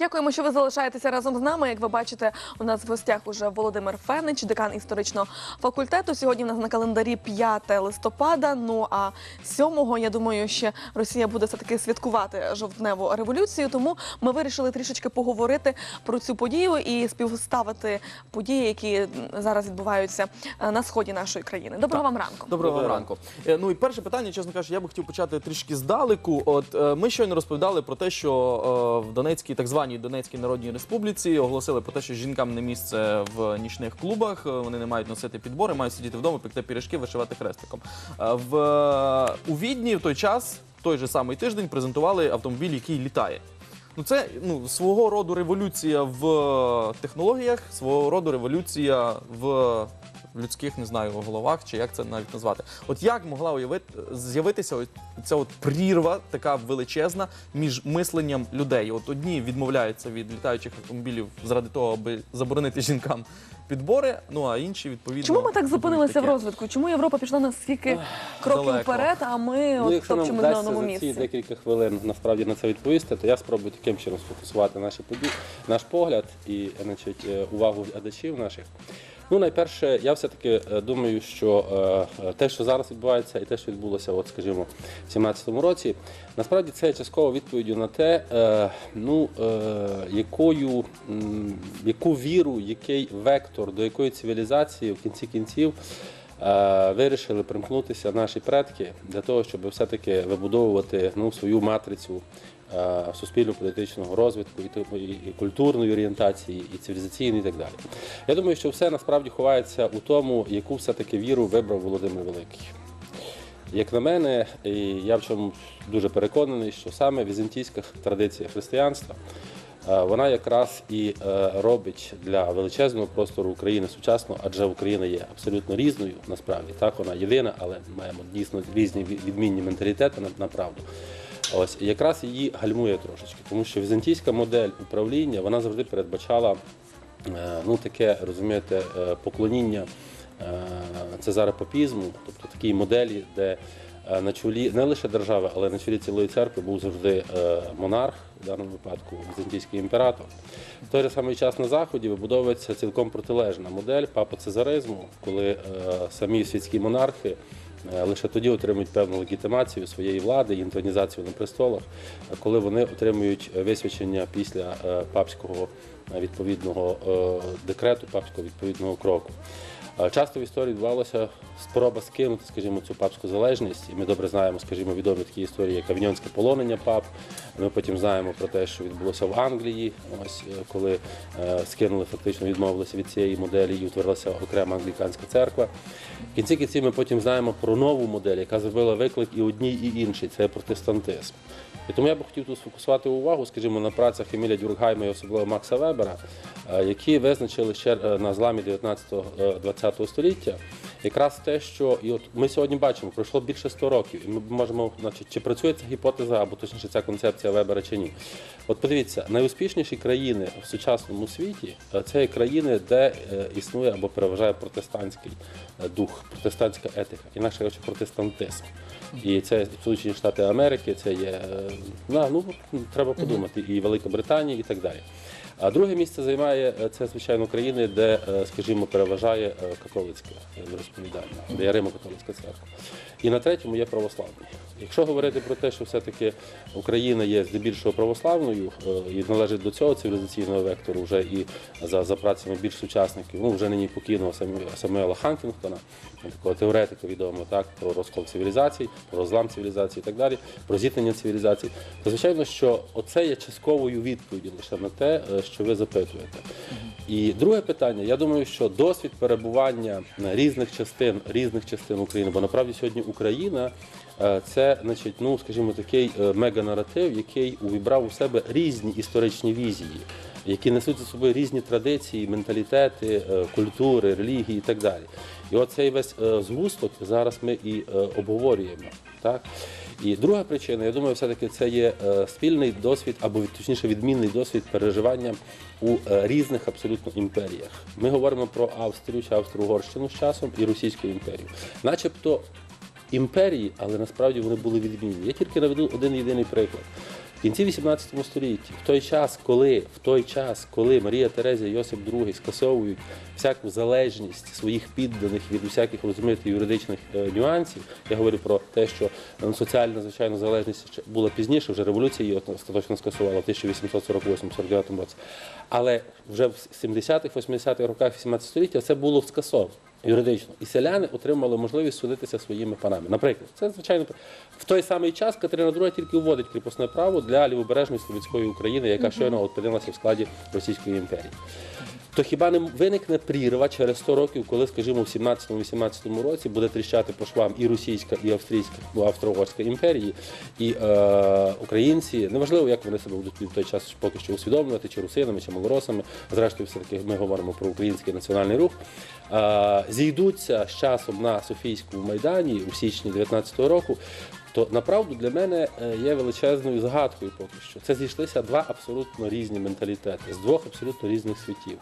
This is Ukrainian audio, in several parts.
Дякуємо, що ви залишаєтеся разом з нами. Як ви бачите, у нас в гостях уже Володимир Фенич, декан історичного факультету. Сьогодні в нас на календарі 5 листопада. Ну а 7-го, я думаю, ще Росія буде все таки святкувати жовтневу революцію. Тому ми вирішили трішечки поговорити про цю подію і співставити події, які зараз відбуваються е, на сході нашої країни. Доброго вам ранку. Доброго Доброго ранку. Е, Ну і перше питання, чесно кажучи, я би хотів почати трішки здалеку. От е, ми щойно розповідали про те, що в Донецькій, так званій Донецькій Народній Республіці, оголосили про те, що жінкам не місце в нічних клубах. Вони не мають носити підбори, мають сидіти вдома, пекти пірішки, вишивати хрестиком. Е, В е, у Відні в той час, той же самий тиждень, презентували автомобіль, який літає. Ну, це ну свого роду революція в е, технологіях, свого роду революція в людських, не знаю, головах, чи як це навіть назвати. От як могла уявити з'явитися ця от прірва, така величезна між мисленням людей? От одні відмовляються від літаючих автомобілів заради того, аби заборонити жінкам підбори. Ну а інші відповідно Чому ми так зупинилися в таке. розвитку? Чому Європа пішла на стільки кроків далеко. вперед, а ми Ну, от якщо нам на вдасться одному за ці місці? декілька хвилин насправді на це відповісти, то я спробую таким чином сфокусувати наші події, наш погляд і значить, е, увагу глядачів наших. Ну, найперше, я все-таки е, думаю, що е, е, те, що зараз відбувається, і те, що відбулося, от, скажімо, в 17-му році, насправді це частково відповіддю на те, ну, якою, яку віру, який вектор, до якої цивілізації в кінці кінців вирішили примкнутися наші предки для того, щоб все-таки вибудовувати ну, свою матрицю суспільно-політичного розвитку, і, культурної орієнтації, і цивілізаційної, і так далі. Я думаю, що все насправді ховається у тому, яку все-таки віру вибрав Володимир Великий. Як на мене, і я в чому дуже переконаний, що саме візантійська традиція християнства е, вона якраз і е, робить для величезного простору України сучасно, адже Україна є абсолютно різною, насправді так вона єдина, але маємо дійсно різні відмінні менталітети на правду. Ось якраз її гальмує трошечки, тому що візантійська модель управління вона завжди передбачала е, ну таке, розумієте, е, поклоніння е, цезаропапізму, тобто такій моделі, де на чолі не лише держави, але на чолі цілої церкви був завжди монарх, в даному випадку візантійський імператор. В той же самий час на заході вибудовується цілком протилежна модель папоцезаризму, коли самі світські монархи. Е, Лише тоді отримують певну легітимацію своєї влади, і інтронізацію на престолах, коли вони отримують висвячення після е, папського е, відповідного декрету, папського відповідного кроку. Часто в історії відбувалося спроба скинути, скажімо, цю папську залежність. І ми добре знаємо, скажімо, відомі такі історії, як авіньонське полонення пап. Ми потім знаємо про те, що відбулося в Англії, ось е, коли е, скинули, фактично відмовилися від цієї моделі і утворилася окрема англіканська церква. В кінці кінці ми потім знаємо про нову модель, яка зробила виклик і одній, і іншій це протестантизм. І тому я би хотів тут сфокусувати увагу, скажімо, на працях Еміля Дюркгайма і особливо Макса Вебера, е, які визначили ще е, на зламі 19-20 століття якраз те, що і от ми сьогодні бачимо, пройшло більше 100 років, і ми можемо, значить, чи працює ця гіпотеза, або точніше ця концепція Вебера чи ні. От подивіться, найуспішніші країни в сучасному світі е, це країни, де е, існує або переважає протестантський е, дух, протестантська етика, інакше кажучи, протестантизм. І це Сполучені Штати Америки, це є е, ну треба подумати, і Велика Британія, і так далі. А друге місце займає е, це, звичайно, країни, де, е, скажімо, переважає католицьке розповідання, де є Римо-католицька церква. І на третьому є православний. Якщо говорити про те, що все-таки Україна є здебільшого православною і належить до цього цивілізаційного вектору, вже і за, за працями більш сучасників, ну вже нині покійного Самуела Хантінгтона, такого теоретика відомого так про розкол цивілізацій, про розлам цивілізації і так далі, про зіткнення цивілізацій, то звичайно, що оце є частковою відповіддю лише на те, е, що ви запитуєте. І друге питання, я думаю, що досвід перебування різних частин різних частин України, бо насправді сьогодні Україна е, це, значить, ну скажімо, такий е, меганаратив, який увібрав у себе різні історичні візії. Які несуть за собою різні традиції, менталітети, культури, релігії і так далі. І оцей весь е, згусток зараз ми і е, обговорюємо. Так? І друга причина, я думаю, все-таки це є е, спільний досвід, або точніше відмінний досвід переживання у різних абсолютно імперіях. Ми говоримо про Австрію чи Австро-Угорщину з часом і Російську імперію. Начебто імперії, але насправді вони були відмінні. Я тільки наведу один єдиний приклад. Кінці 18 столітті, в той час, коли в той час, коли Марія Терезія і Йосип II скасовують всяку залежність своїх підданих від усяких розумієте, юридичних е, нюансів, я говорю про те, що е, соціальна звичайно залежність була пізніше, вже революція її остаточно скасувала в 1848-49 році. Але вже в 70-х, 80-х роках 18 століття це було скасовано. Юридично і селяни отримали можливість судитися своїми панами. Наприклад, це звичайно в той самий час Катерина II тільки вводить кріпосне право для лівобережної Слов'янської України, яка щойно опинилася в складі Російської імперії. То хіба не виникне прірва через 100 років, коли, скажімо, в 17-18 році буде тріщати по швам і російська, і австрійська, ну, австро-угорська імперії, і е, українці, неважливо, як вони себе будуть в той час поки що усвідомлювати, чи русинами, чи малоросами. Зрештою, все-таки ми говоримо про український національний рух. Е, зійдуться з часом на Софійському майдані у січні 19-го року. То направду для мене е, є величезною згадкою поки що. Це зійшлися два абсолютно різні менталітети з двох абсолютно різних світів,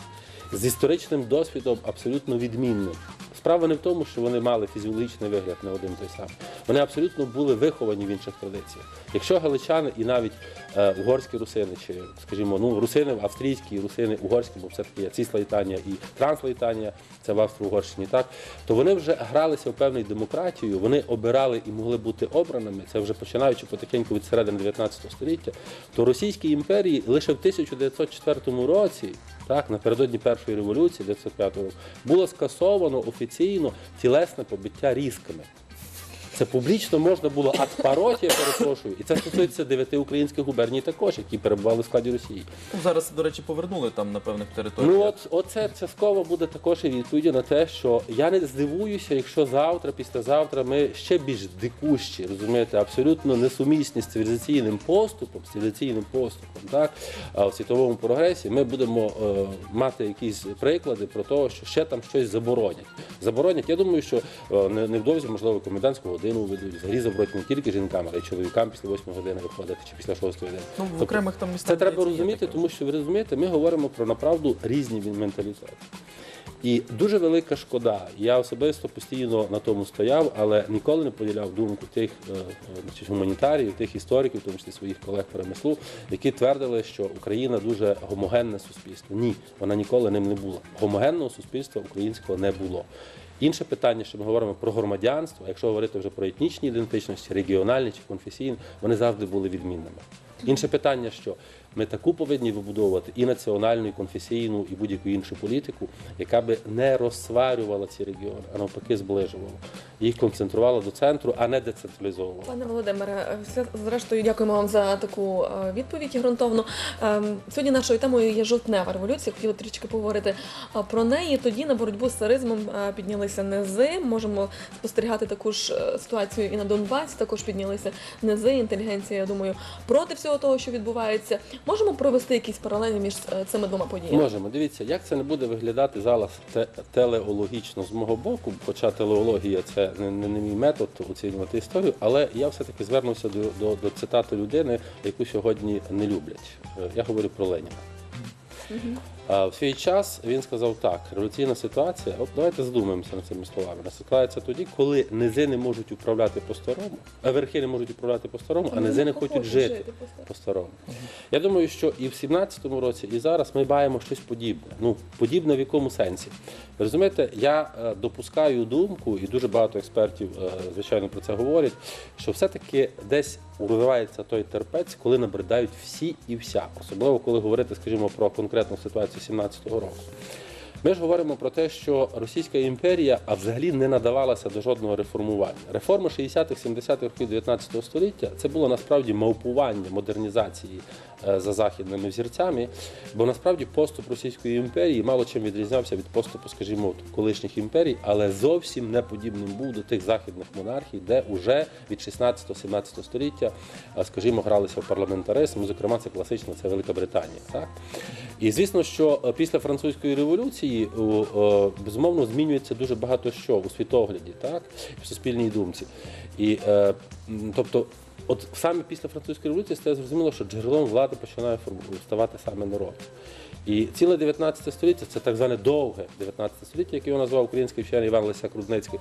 з історичним досвідом абсолютно відмінним. Справа не в тому, що вони мали фізіологічний вигляд на один той самий. Вони абсолютно були виховані в інших традиціях. Якщо галичани і навіть угорські русини, чи, скажімо, ну, русини австрійські, русини угорські, бо все-таки є ціслайтанія і транслайтанія, це в Австро-Угорщині, так, то вони вже гралися в певну демократію, вони обирали і могли бути обраними, це вже починаючи потихеньку від середини 19 століття, то Російській імперії лише в 1904 році так, напередодні першої революції 1905 року було скасовано офіційно тілесне побиття різками. Це публічно можна було ад пароті, я перепрошую. І це стосується дев'яти українських губерній також, які перебували в складі Росії. Ну, Зараз, до речі, повернули там на певних територіях. Ну от оце частково буде також і відповіддю на те, що я не здивуюся, якщо завтра, післязавтра ми ще більш дикущі, розумієте, абсолютно несумісні з цивілізаційним поступом, з цивілізаційним поступом, так в світовому прогресі ми будемо е, мати якісь приклади про те, що ще там щось заборонять. Заборонять. Я думаю, що е, невдовзі можливо комендантську годину введуть. Взагалі заборонять не тільки жінкам, але й чоловікам після 8 години виходити чи після 6 години. Ну, в Тобто окремих там містах це треба розуміти, тому що ви розумієте, ми говоримо про направду різні менталітети. І дуже велика шкода. Я особисто постійно на тому стояв, але ніколи не поділяв думку тих е, е, значить, гуманітаріїв, тих істориків, в тому числі своїх колег по ремеслу, які твердили, що Україна дуже гомогенне суспільство. Ні, вона ніколи ним не була. Гомогенного суспільства українського не було. Інше питання, що ми говоримо про громадянство, якщо говорити вже про етнічні ідентичності, регіональні чи конфесійні, вони завжди були відмінними. Інше питання, що ми таку повинні вибудовувати і національну, і конфесійну, і будь-яку іншу політику, яка би не розсварювала ці регіони, а навпаки зближувала. Їх концентрувала до центру, а не децентралізовувала. Пане Володимире, все зрештою дякуємо вам за таку е, відповідь ґрунтовну. Ем, Сьогодні нашою темою є жовтнева революція. Хотіла трішки поговорити е, про неї. Тоді на боротьбу з царизмом е, піднялися низи. Можемо спостерігати таку ж ситуацію і на Донбасі. Також піднялися низи. Інтелігенція, я думаю, проти всього того, що відбувається. Можемо провести якісь паралелі між е, цими двома подіями. Можемо. Дивіться, як це не буде виглядати зараз те- телеологічно з мого боку, хоча телеологія це не, не, не мій метод оцінювати історію, але я все-таки звернувся до, до, до цитати людини, яку сьогодні не люблять. Е, Я говорю про Леніна. А в свій час він сказав так: революційна ситуація. От давайте задумаємося над цими словами. Вона складається тоді, коли низи не можуть управляти по-старому, а верхи не можуть управляти по-старому, а низи не хочуть жити по-старому. Я думаю, що і в 17-му році, і зараз ми маємо щось подібне. Ну, подібне в якому сенсі? Розумієте, я е, допускаю думку, і дуже багато експертів, е, звичайно, про це говорять, що все-таки десь уривається той терпець, коли набридають всі і вся. Особливо, коли говорити, скажімо, про конкретну ситуацію 17-го року. Ми ж говоримо про те, що Російська імперія а взагалі не надавалася до жодного реформування. Реформи 60-х, 70-х років 19 століття це було насправді мавпування модернізації за західними взірцями, бо насправді поступ Російської імперії мало чим відрізнявся від поступу, скажімо, колишніх імперій, але зовсім не подібним був до тих західних монархій, де уже від 16-17 століття, е, скажімо, гралися в парламентаризм. Зокрема, це класично, це Велика Британія. Так? І звісно, що е, після французької революції безумовно змінюється дуже багато що у світогляді, так в суспільній думці. І е, тобто, от саме після французької революції стає зрозуміло, що джерелом влади починає ставати саме народ. І ціле 19 століття, це так зване довге 19 століття, яке його назвав український вчений Іван Лисяк Рудницький,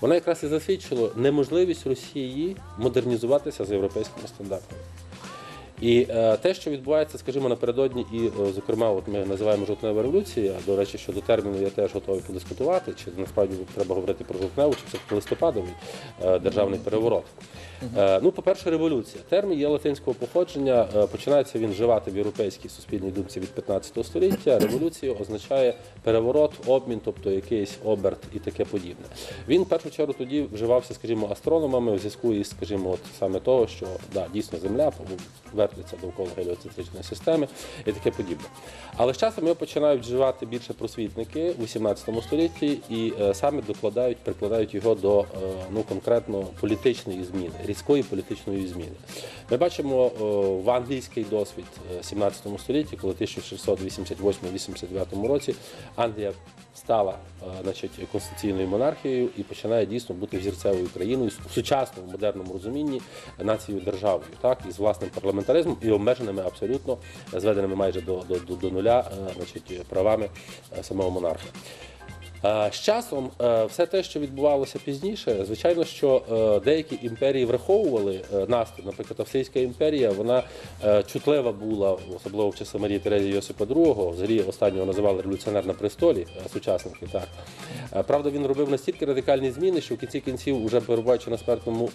воно якраз і засвідчило неможливість Росії модернізуватися з європейськими стандартами. І е, те, що відбувається, скажімо, напередодні, і, е, зокрема, от ми називаємо жовтнева революція. До речі, щодо терміну я теж готовий подискутувати, чи насправді треба говорити про жовтневу, чи все-таки листопадовий е, державний переворот. Е, ну, по-перше, революція. Термін є латинського походження. е, Починається він вживати в європейській суспільній думці від 15 століття. Революція означає переворот, обмін, тобто якийсь оберт і таке подібне. Він в першу чергу тоді вживався, скажімо, астрономами в зв'язку із, скажімо, от саме того, що да, дійсно Земля вертиться довкола геліоцентричної системи і таке подібне. Але з часом його починають вживати більше просвітники у 18 столітті і е, саме докладають, прикладають його до е, ну конкретно політичної зміни, різкої політичної зміни. Ми бачимо е, в англійський досвід е, 17 столітті, коли в 1688-89 році Англія стала е, значить, конституційною монархією і починає дійсно бути взірцевою країною в сучасному модерному розумінні нацією державою, так і з власним парламентаризмом і обмеженими абсолютно зведеними майже до, до, до, до нуля е, значить, правами е, самого монарха. Е, З часом е, все те, що відбувалося пізніше, звичайно, що е, деякі імперії враховували настрій. Наприклад, Австрійська імперія вона чутлива була, особливо в часи Марії Терезії Йосипа II, взагалі останнього називали революціонер на престолі, сучасники. Так правда, він робив настільки радикальні зміни, що в кінці кінців, уже перебуваючи на смертному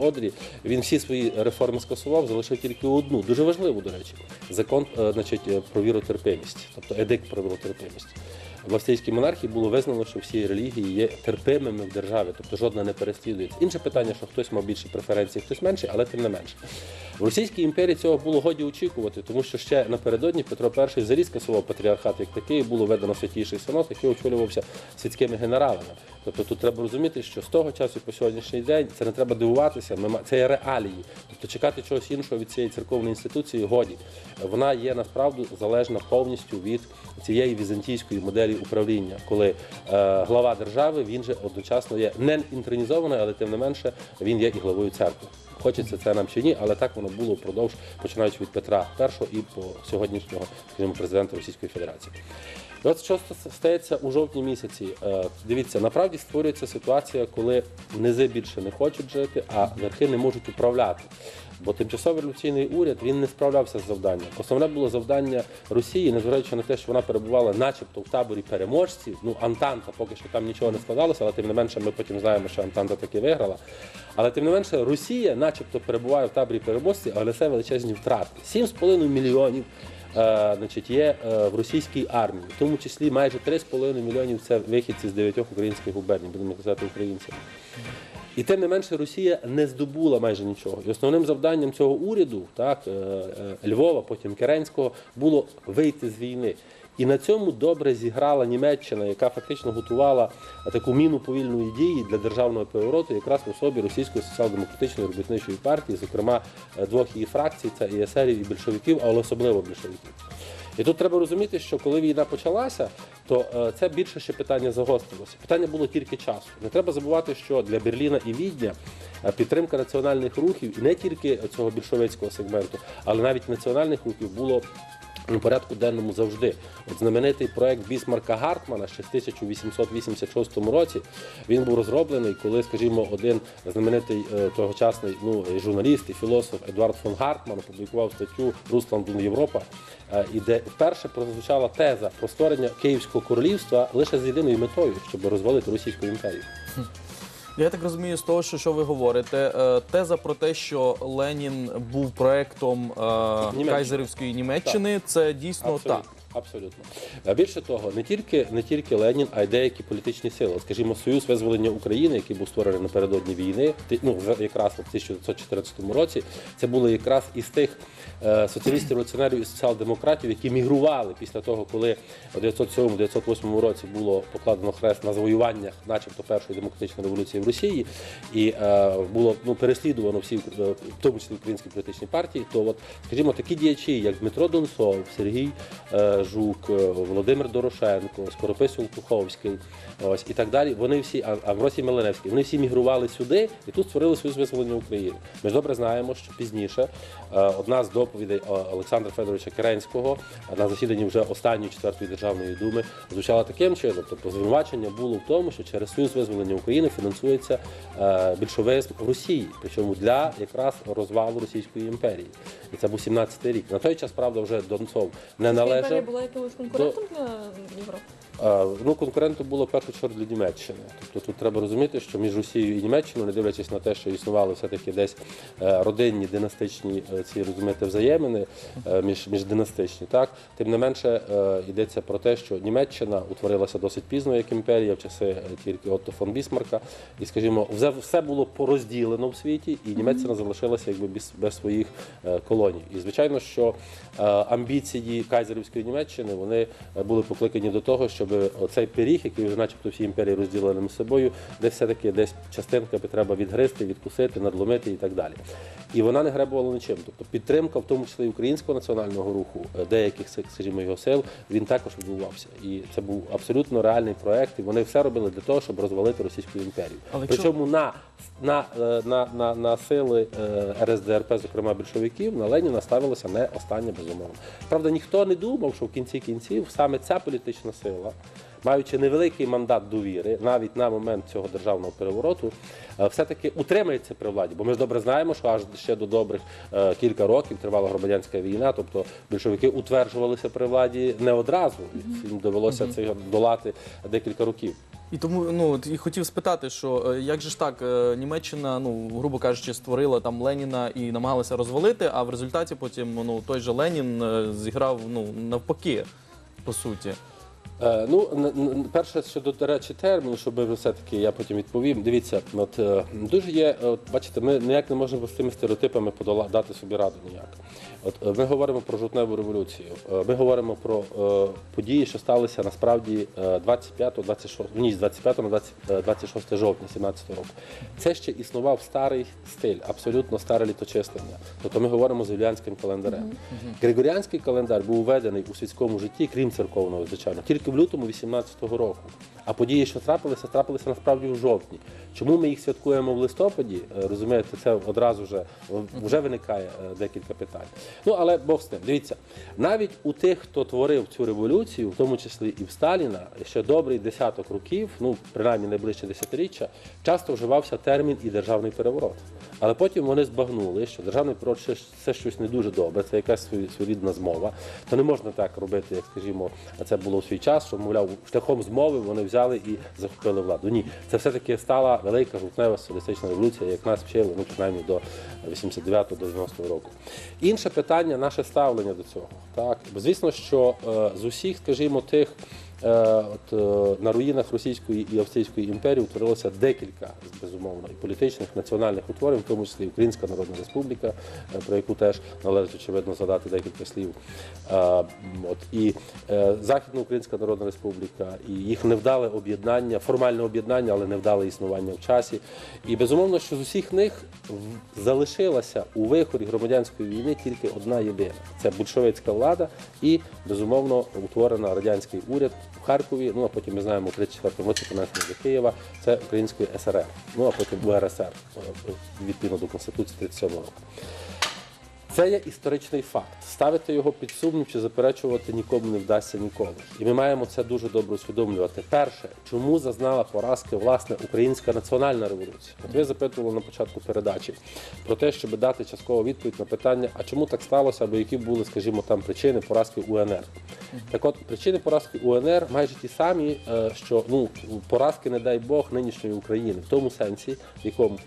одрі, він всі свої реформи скасував, залишив тільки одну, дуже важливу, до речі, закон значить, про віротерпимість, тобто едикт про віротерпимість. В австрійській монархії було визнано, що всі релігії є терпимими в державі, тобто жодна не переслідується. Інше питання, що хтось мав більші преференції, хтось менше, але тим не менше. В Російській імперії цього було годі очікувати, тому що ще напередодні Петро І взагалі скасував патріархат як такий, було введено святіший синод, який очолювався світськими генералами. Тобто тут треба розуміти, що з того часу по сьогоднішній день це не треба дивуватися. Це є реалії. Тобто чекати чогось іншого від цієї церковної інституції годі. Вона є насправді залежна повністю від цієї візантійської моделі управління, коли е, глава держави він же одночасно є не інтронізований, але тим не менше він є і главою церкви. Хочеться це нам чи ні, але так воно було впродовж, починаючи від Петра І і по сьогоднішнього скажімо, президента Російської Федерації. І от що стається у жовтні місяці. Е, Дивіться, направді створюється ситуація, коли низи більше не хочуть жити, а верхи не можуть управляти. Бо тимчасовий революційний уряд він не справлявся з завданням. Основне було завдання Росії, незважаючи на те, що вона перебувала, начебто, в таборі переможців. Ну, Антанта, поки що там нічого не складалося, але тим не менше, ми потім знаємо, що Антанта таки виграла. Але тим не менше, Росія, начебто, перебуває в таборі переможців, але це величезні втрати. 7,5 мільйонів е, значить, є е, в російській армії, в тому числі майже 3,5 мільйонів це вихідці з дев'ятьох українських губерній, будемо казати українцями. І тим не менше Росія не здобула майже нічого. І основним завданням цього уряду, так, е, е, Львова, потім Керенського, було вийти з війни. І на цьому добре зіграла Німеччина, яка фактично готувала таку міну повільної дії для державного перевороту, якраз в особі російської соціал-демократичної робітничої партії, зокрема е, двох її фракцій, це і есерів, і більшовиків, але особливо більшовиків. І тут треба розуміти, що коли війна почалася, то е, це більше ще питання загострилося. Питання було тільки часу. Не треба забувати, що для Берліна і Відня е, підтримка національних рухів і не тільки цього більшовицького сегменту, але навіть національних рухів було. У порядку денному завжди. От знаменитий проект Бісмарка Гартмана ще в 1886 році він був розроблений, коли, скажімо, один знаменитий е, тогочасний ну, журналіст і філософ Едуард фон Гартман опублікував статтю Русланд Європа, е, і де вперше прозвучала теза про створення Київського королівства лише з єдиною метою, щоб розвалити Російську імперію. Я так розумію, з того, що, що ви говорите, е, теза про те, що Ленін був проектом е, Німеччини. Кайзерівської Німеччини, це дійсно Абсолютно. так. Абсолютно. Більше того, не тільки, не тільки Ленін, а й деякі політичні сили. Скажімо, Союз визволення України, який був створений напередодні війни, ну, якраз в 1914 році, це були якраз із тих е, соціалістів, революціонерів і соціал-демократів, які мігрували після того, коли у 1907-1908 році було покладено хрест на завоюваннях, начебто першої демократичної революції в Росії, і е, було ну, переслідувано всі, е, в тому числі українські політичні партії. То, от, скажімо, такі діячі, як Дмитро Донцов, Сергій Жук, е, Володимир Дорошенко, Скоропис Олтуховський, ось і так далі. Вони всі, А- Амвросій Меленевський, вони всі мігрували сюди і тут створили Союз визволення України. Ми ж добре знаємо, що пізніше е, одна з доповідей е, Олександра Федоровича Керенського на засіданні вже останньої четвертої державної думи звучала таким чином. Тобто звинувачення було в тому, що через Союз визволення України фінансується більшовизм в Росії, причому для якраз розвалу Російської імперії. І це був 17-й рік. На той час, правда, вже Донцов не належав. Була якимось конкурентом для Європи? Е, Ну, конкурентом було в першу чергу для Німеччини. Тобто тут треба розуміти, що між Росією і Німеччиною, не дивлячись на те, що існували все-таки десь е, родинні династичні е, ці розумієте, взаємини е, між, міждинастичні, так тим не менше йдеться про те, що Німеччина утворилася досить пізно як імперія в часи тільки Отто фон Бісмарка, і скажімо, все, все було порозділено в світі, і Німеччина залишилася якби без, без своїх колоній. І звичайно, що амбіції кайзерівської Німеччини вони були покликані до того, щоб оцей пиріг, який вже начебто всі імперії розділили між собою, де все-таки десь частинка треба відгризти, відкусити, надломити і так далі. І вона не гребувала нічим. Тобто підтримка, в тому числі і українського національного руху, е, деяких скажімо, його сил, він також відбувався. І це був абсолютно реальний проект. І вони все робили для того, щоб розвалити Російську імперію. Але Причому на, на, е, на, на, на сили е, РСДРП, зокрема більшовиків, на Леніна ставилося не останнє безумовно. Правда, ніхто не думав, що в кінці кінців саме ця політична сила. Маючи невеликий мандат довіри, навіть на момент цього державного перевороту, е, все-таки утримається при владі. Бо ми ж добре знаємо, що аж ще до добрих кілька років тривала громадянська війна, тобто більшовики утверджувалися при владі не одразу. Їм довелося це долати декілька років. І тому ну і хотів спитати, що е, як же ж так, е, Німеччина, ну грубо кажучи, створила там Леніна і намагалася розвалити, а в результаті потім ну той же Ленін е, зіграв ну навпаки, по суті. Е, ну, н- н- перше щодо до речі, терміну, щоб все-таки я потім відповім. Дивіться, от е, дуже є, от бачите, ми ніяк не можемо з цими стереотипами подола дати собі раду ніяк. От е, ми говоримо про жовтневу революцію. е, Ми говоримо про е, події, що сталися насправді е, 25-26, в ніч з 25 на 20, е, 26 жовтня 17 року. Це ще існував старий стиль, абсолютно старе літочислення. Тобто ми говоримо з юліанським календарем. Григоріанський календар був введений у світському житті, крім церковного, звичайно, тільки в лютому 18-го року. А події, що трапилися, трапилися насправді у жовтні. Чому ми їх святкуємо в листопаді? Е, Розумієте, це одразу вже, вже виникає е, декілька питань. Ну але Бог з тим. Дивіться, навіть у тих, хто творив цю революцію, в тому числі і в Сталіна, ще добрий десяток років, ну принаймні найближче десятиріччя, часто вживався термін і державний переворот. Але потім вони збагнули, що державний переворот ще- це щось не дуже добре, це якась своєрідна змова. То не можна так робити, як скажімо, це було в свій час, що мовляв, шляхом змови вони взяли і захопили владу. Ні, це все-таки стала велика жовтнева соціалістична революція, як нас вчили, ну принаймні до 89-90 року. Інше питання наше ставлення до цього. Так, звісно, що е, з усіх, скажімо, тих. Е, от, е, на руїнах Російської і Австрійської імперії утворилося декілька безумовно і політичних національних утворень, в тому числі Українська Народна Республіка, е, про яку теж належить очевидно задати декілька слів. От і е, Західна Українська Народна Республіка, і їх невдале об'єднання, формальне об'єднання, але невдале існування в часі. І безумовно, що з усіх них залишилася у вихорі громадянської війни тільки одна єдина це більшовицька влада і безумовно утворена радянський уряд Харкові. Ну а потім ми знаємо у 34-му році понесення до Києва. Це Української СРР. Ну а потім УРСР е, відповідно до Конституції 37 року. Це є історичний факт. Ставити його під сумнів чи заперечувати нікому не вдасться ніколи. І ми маємо це дуже добре усвідомлювати. Перше, чому зазнала поразки власне українська національна революція? От ви запитували на початку передачі про те, щоб дати часткову відповідь на питання, а чому так сталося, або які були, скажімо, там причини поразки УНР. Так от причини поразки УНР майже ті самі, е, що ну поразки, не дай Бог, нинішньої України, в тому сенсі, в якому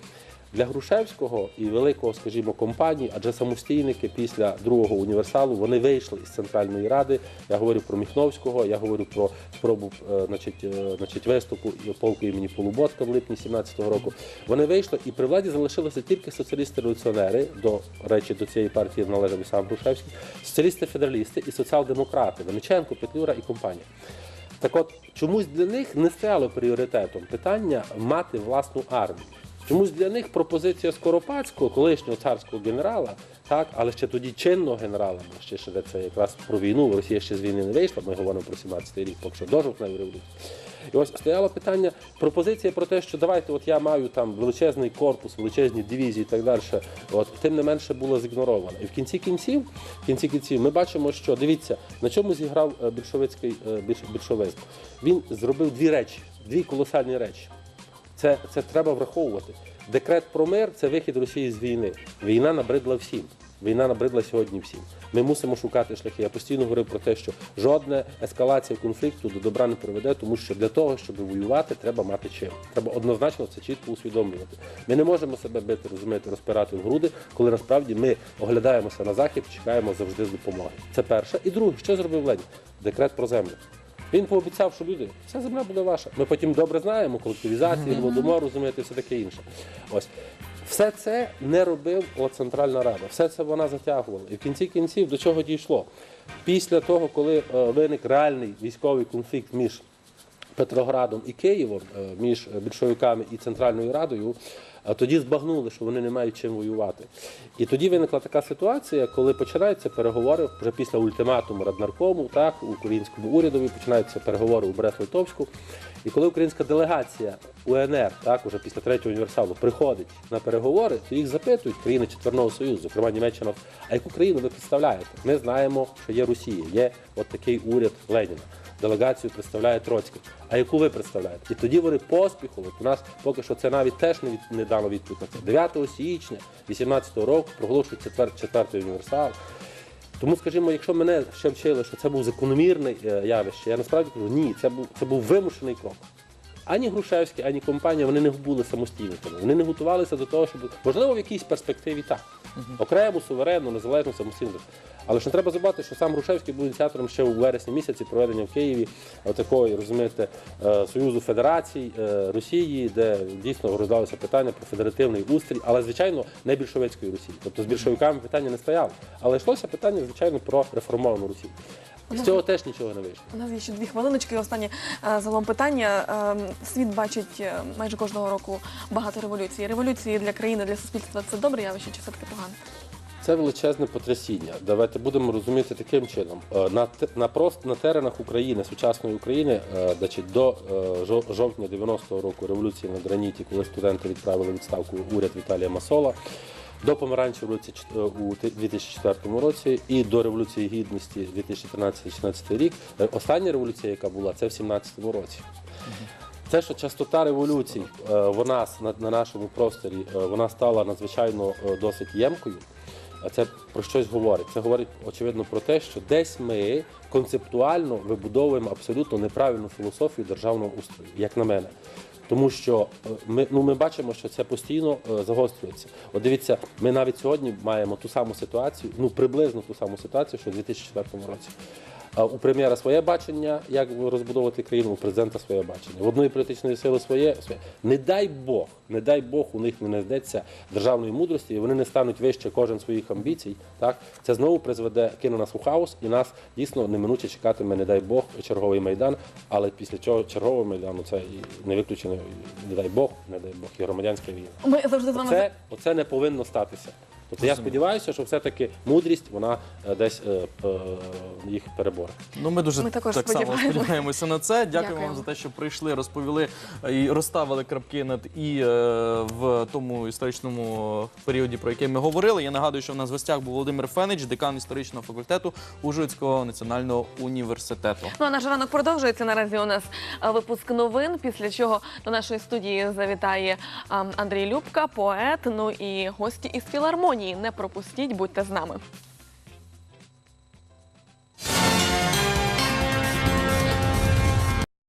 для Грушевського і великого, скажімо, компанії, адже самостійники після другого універсалу вони вийшли із Центральної Ради. Я говорю про Міхновського, я говорю про спробу е, значить, е, значить, виступу полку імені Полуботка в липні 17-го року. Вони вийшли, і при владі залишилися тільки соціалісти-революціонери. До речі, до цієї партії належав і сам Грушевський, соціалісти-федералісти і соціал-демократи Вениченко, Петлюра і компанія. Так от чомусь для них не стало пріоритетом питання мати власну армію. Чомусь для них пропозиція Скоропадського, колишнього царського генерала, так, але ще тоді чинного генерала, бо ще ще це якраз про війну, Росія ще з війни не вийшла, ми говоримо про 17-й рік, поки що до жовтневої революції. І ось стояло питання, пропозиція про те, що давайте, от я маю там величезний корпус, величезні дивізії і так далі. От тим не менше було зігноровано. І в кінці кінців, в кінці кінців, ми бачимо, що дивіться, на чому зіграв е, більшовицький е, більш- більшовизм. Він зробив дві речі, дві колосальні речі. Це, це треба враховувати. Декрет про мир це вихід Росії з війни. Війна набридла всім. Війна набридла сьогодні всім. Ми мусимо шукати шляхи. Я постійно говорив про те, що жодна ескалація конфлікту до добра не приведе, тому що для того, щоб воювати, треба мати чим. Треба однозначно це чітко усвідомлювати. Ми не можемо себе бити, розуміти, розпирати в груди, коли насправді ми оглядаємося на захід, чекаємо завжди з допомоги. Це перше. І друге, що зробив Ленін? Декрет про землю. Він пообіцяв, що люди, вся земля буде ваша. Ми потім добре знаємо колективізації, голодомор, розумієте, все таке інше. Ось. Все це не робив от Центральна Рада, все це вона затягувала. І в кінці кінців до чого дійшло? Після того, коли е, виник реальний військовий конфлікт між Петроградом і Києвом, е, між більшовиками і Центральною Радою, а тоді збагнули, що вони не мають чим воювати. І тоді виникла така ситуація, коли починаються переговори вже після ультиматуму Раднаркому, так, українському урядові починаються переговори у Брест-Литовську. І коли українська делегація УНР, так, уже після третього універсалу, приходить на переговори, то їх запитують країни Четверного Союзу, зокрема Німеччина, а яку країну ви представляєте? Ми знаємо, що є Росія, є от такий уряд Леніна. Делегацію представляє Троцький. А яку ви представляєте? І тоді вони поспіхом, от у нас поки що це навіть теж не, від, не дано відповідь на це. 9 січня 2018 року проголошують четвер, четвертий універсал. Тому, скажімо, якщо мене ще вчили, що це був закономірне явище, я насправді кажу, ні, це був це був вимушений крок. Ані Грушевський, ані компанія вони не були самостійниками. Вони не готувалися до того, щоб можливо в якійсь перспективі так. Окремо, суверенно, незалежно, самостійно. Але ж не треба забувати, що сам Грушевський був ініціатором ще у вересні місяці проведення в Києві такої, розумієте, е, Союзу Федерацій е, Росії, де дійсно роздалося питання про федеративний устрій, але звичайно не більшовицької Росії. Тобто з більшовиками питання не стояло. Але йшлося питання, звичайно, про реформовану Росію. З цього теж нічого не вийшло. У нас є ще дві хвилиночки. Останнє е, загалом питання. Е, Світ бачить е, майже кожного року багато революцій. Революції для країни, для суспільства це добре явище чи все таки погано? Це величезне потрясіння. Давайте будемо розуміти таким чином. Е, На, те- на, прост, на теренах України, сучасної України, е, значить, до е, жо- жовтня 90-го року революції на граніті, коли студенти відправили у відставку уряд Віталія Масола, до помаранчевої революції е, у 2004 році і до революції гідності 2013-2016 рік. Е, Остання революція, яка була, це в 2017 році. Це, що частота революцій е, вона с- на, на нашому просторі вона стала надзвичайно досить ємкою. Це про щось говорить. Це говорить очевидно про те, що десь ми концептуально вибудовуємо абсолютно неправильну філософію державного устрою, як на мене. Тому що е, ми, ну, ми бачимо, що це постійно е, загострюється. От дивіться, ми навіть сьогодні маємо ту саму ситуацію, ну приблизно ту саму ситуацію, що в 2004 році. У прем'єра своє бачення, як розбудовувати країну, у президента своє бачення. В одної політичної сили своє, своє. Не дай Бог, не дай Бог, у них не знайдеться державної мудрості, і вони не стануть вище кожен своїх амбіцій. Так це знову призведе кине нас у хаос, і нас дійсно неминуче чекатиме, не дай Бог, черговий майдан. Але після цього чергового майдану це і не виключено, і, не дай Бог, не дай Бог, і громадянська війна. Ми завжди з вами Оце, оце не повинно статися. Тобто я сподіваюся, що все-таки мудрість вона е, десь е, е, їх переборе. Ну, ми дуже Ми також так само сподіваємось. сподіваємося на це. Дякуємо Дякуємо. вам за те, що прийшли, розповіли е, і розставили крапки над і е, в тому історичному періоді, про який ми говорили. Я нагадую, що в нас в гостях був Володимир Фенич, декан історичного факультету Ужгородського національного університету. Ну а наш ранок продовжується. Наразі у нас е, випуск новин. Після чого до нашої студії завітає а, Андрій Любка, поет. Ну і гості із філармонії. Не пропустіть, будьте з нами.